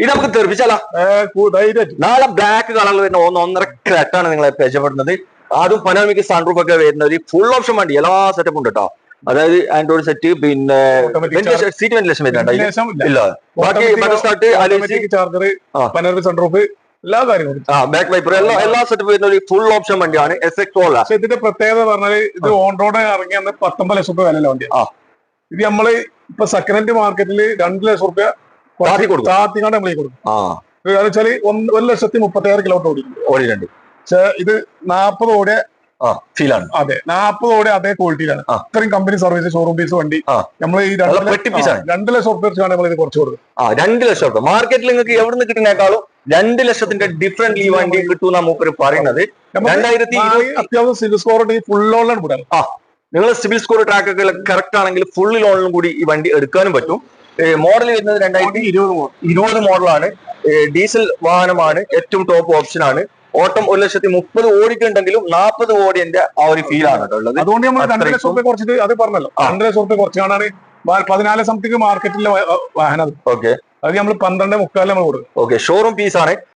ഇത് നമുക്ക് തെറിപ്പിച്ചാലോ? നാളെ ബ്ലാക്ക് കളറിൽ വരുന്ന ഒന്ന് ഒന്നര ക്രെറ്റാണ് നിങ്ങളെ പരിചയപ്പെടുന്നത് അതും പനോമിക്ക് സൺറൂഫ് ഒക്കെ വരുന്ന ഒരു ഫുൾ ഓപ്ഷൻ വണ്ടി. എല്ലാ സെറ്റപ്പും ഉണ്ട് കേട്ടോ അതായത് ആൻഡ്രോയിഡ് സെറ്റ് പിന്നെ സീറ്റ് വെന്റിലേഷൻ വരുന്നുണ്ട് ഇല്ല. ബാക്കി ബട്ടർ സ്റ്റാർട്ട്. സൺറൂഫ് എല്ലാ കാര്യങ്ങളും ആ ബാക്ക് വൈപ്പർ എല്ലാ എല്ലാ സെറ്റപ്പ് വരുന്ന ഒരു ഫുൾ ഓപ്ഷൻ വണ്ടിയാണ് എസ് എക്സ് പക്ഷെ ഇതിന്റെ പ്രത്യേകത പറഞ്ഞാൽ ഇത് ഓൺ റോഡ് ഇറങ്ങി അന്ന് പത്തൊമ്പത് ലക്ഷം രൂപ വില വണ്ടി ആ. ഇത് നമ്മൾ ഇപ്പൊ സെക്കൻഡ് ഹാൻഡ് മാർക്കറ്റിൽ രണ്ട് ലക്ഷം റുപ്യ താത്തി കൊടുക്കും. നമ്മൾ വെച്ചാൽ ഒന്ന് ഒരു ലക്ഷത്തി മുപ്പത്തി ആറ് കിലോമീറ്റർ ഓടിക്കും. ഓടിയിട്ടുണ്ട്. പക്ഷെ ഇത് നാൽപ്പത് ഓടിയ ആ ഫീലാണ്. അതെ നാൽപ്പത് ഓടെ അതേ ക്വാളിറ്റിയിലാണ്. അത്രയും ഇത്രയും കമ്പനി സർവീസ് ഷോറൂം പീസ് വണ്ടി. നമ്മൾ ഈ രണ്ട്. ലക്ഷം- രണ്ട് ലക്ഷം റുപ്യ വെച്ചാണ് നമ്മൾ ഇത് കുറച്ച് കൊടുക്കും രണ്ട് ലക്ഷം റുപ്യ മാർക്കറ്റിൽ നിങ്ങൾക്ക് എവിടെ നിന്ന് കിട്ടുന്നേക്കാളും രണ്ട് ലക്ഷത്തിന്റെ ഡിഫറെന്റ് ഈ വണ്ടി കിട്ടും മൂപ്പര് പറയുന്നത്. രണ്ടായിരത്തി അത്യാവശ്യം സിവിൽ സ്കോർ ഉണ്ടെങ്കിൽ ഫുൾ ലോണിലാണ് വിടാൻ നിങ്ങൾ സിവിൽ സ്കോർ ട്രാക്ക് ഒക്കെ കറക്റ്റ് ആണെങ്കിൽ ഫുൾ ലോണിലും കൂടി ഈ വണ്ടി എടുക്കാനും പറ്റും. മോഡൽ വരുന്നത് രണ്ടായിരത്തി ഇരുപത് മോഡൽ ഇരുപത് മോഡലാണ് ഡീസൽ വാഹനമാണ് ഏറ്റവും ടോപ്പ് ഓപ്ഷൻ ആണ്. ഓട്ടം ഒരു ലക്ഷത്തി മുപ്പത് ഓടിക്കുണ്ടെങ്കിലും നാൽപ്പത് ഓടിയന്റെ ആ ഒരു ഫീൽ ആണ് ഉള്ളത്. അതുകൊണ്ട് നമ്മൾ രണ്ടര ലക്ഷം കുറച്ചിട്ട് അത് പറഞ്ഞല്ലോ. രണ്ടര രണ്ട് ലക്ഷം റുപ്യ കുറച്ച് കാണാണ് പതിനാല് സംതിങ് മാർക്കറ്റിലെ വാഹനം. ഓക്കെ അത് നമ്മൾ പന്ത്രണ്ട് മുക്കാലും നമ്മൾ കൊടുക്കും. ഓക്കെ ഷോറൂം പീസ് ആണ്.